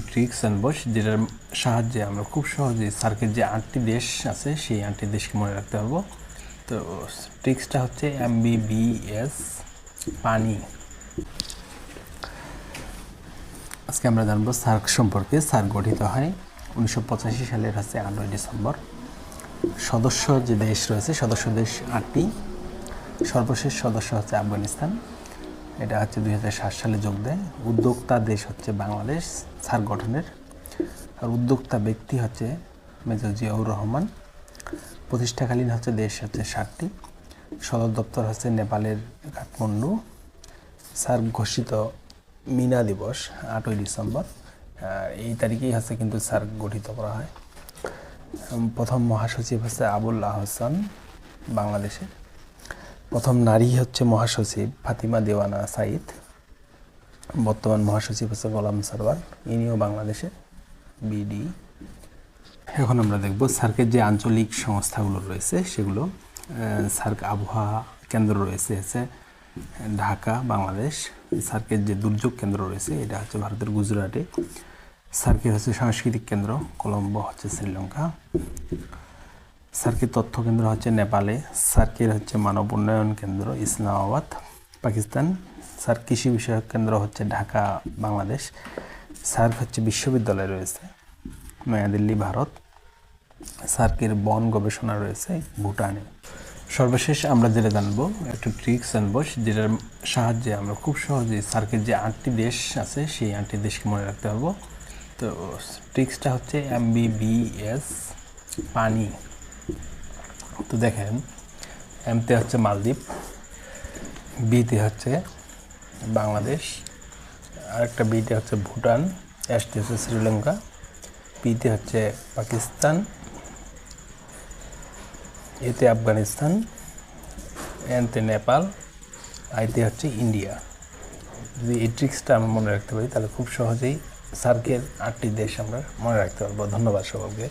Tricks আনব। যেটার সাহায্যে আমরা খুব সহজেই সার্কের যে আটটি দেশ আছে, সেই আটটি দেশকে মনে রাখতে পারব। তো ট্রিক্সটা হচ্ছে এমবিবিএস পানি। আজকে আমরা জানব সার্ক সম্পর্কে। সার্ক গঠিত হয় উনিশশো পঁচাশি সালের হচ্ছে আটই ডিসেম্বর। সদস্য যে দেশ রয়েছে, সদস্য দেশ আটটি। সর্বশেষ সদস্য হচ্ছে আফগানিস্তান। এটা হচ্ছে দুই হাজার সাত সালে যোগ দেয়। উদ্যোক্তা দেশ হচ্ছে বাংলাদেশ সার্ক গঠনের। আর উদ্যোক্তা ব্যক্তি হচ্ছে মেজর জিয়াউর রহমান। প্রতিষ্ঠাকালীন হচ্ছে দেশ হচ্ছে ষাটটি সদর দপ্তর হচ্ছে নেপালের কাঠমান্ডু। সার্ক ঘোষিত মিনা দিবস আটই ডিসেম্বর। এই তারিখেই হচ্ছে কিন্তু সার্ক গঠিত করা হয়। প্রথম মহাসচিব হচ্ছে আবুল আহসান বাংলাদেশের। প্রথম নারী হচ্ছে মহাসচিব ফাতিমা দেওয়ানা সাইদ বর্তমান মহাসচিব হচ্ছে গোলাম সারওয়ার, ইনিও বাংলাদেশের বিডি। এখন আমরা দেখব সার্কের যে আঞ্চলিক সংস্থাগুলো রয়েছে, সেগুলো সার্ক আবহাওয়া কেন্দ্র রয়েছে, হচ্ছে ঢাকা, বাংলাদেশ। সার্কের যে দুর্যোগ কেন্দ্র রয়েছে, এটা হচ্ছে ভারতের গুজরাটে। সার্কের হচ্ছে সাংস্কৃতিক কেন্দ্র, কলম্বো হচ্ছে শ্রীলঙ্কা। সার্কের তথ্য কেন্দ্র হচ্ছে নেপালে সার্কের হচ্ছে মানব উন্নয়ন কেন্দ্র, ইসলামাবাদ, পাকিস্তান। সার্ক কৃষি বিষয়ক কেন্দ্র হচ্ছে ঢাকা, বাংলাদেশ। সার্ক হচ্ছে বিশ্ববিদ্যালয় রয়েছে, নয়াদিল্লি, ভারত। সার্কের বন গবেষণা রয়েছে, ভুটানে। সর্বশেষ আমরা যেটা জানব, একটু ট্রিক্স জানব, যেটার সাহায্যে আমরা খুব সহজেই সার্কের যে আটটি দেশ আছে, সেই আটটি দেশকে মনে রাখতে পারব। তো, ট্রিক্সটা হচ্ছে এমবিবিএস পানি। তো দেখেন এমতে হচ্ছে মালদ্বীপ বিতে হচ্ছে বাংলাদেশ, আরেকটা বিতে হচ্ছে ভুটান এসটি হচ্ছে শ্রীলঙ্কা পিতে হচ্ছে পাকিস্তান এতে আফগানিস্তান এনতে নেপাল আইতে হচ্ছে ইন্ডিয়া। যদি এই ট্রিক্সটা আমরা মনে রাখতে পারি, তাহলে খুব সহজেই সার্কের আটটি দেশ আমরা মনে রাখতে পারব। ধন্যবাদ সকলকে।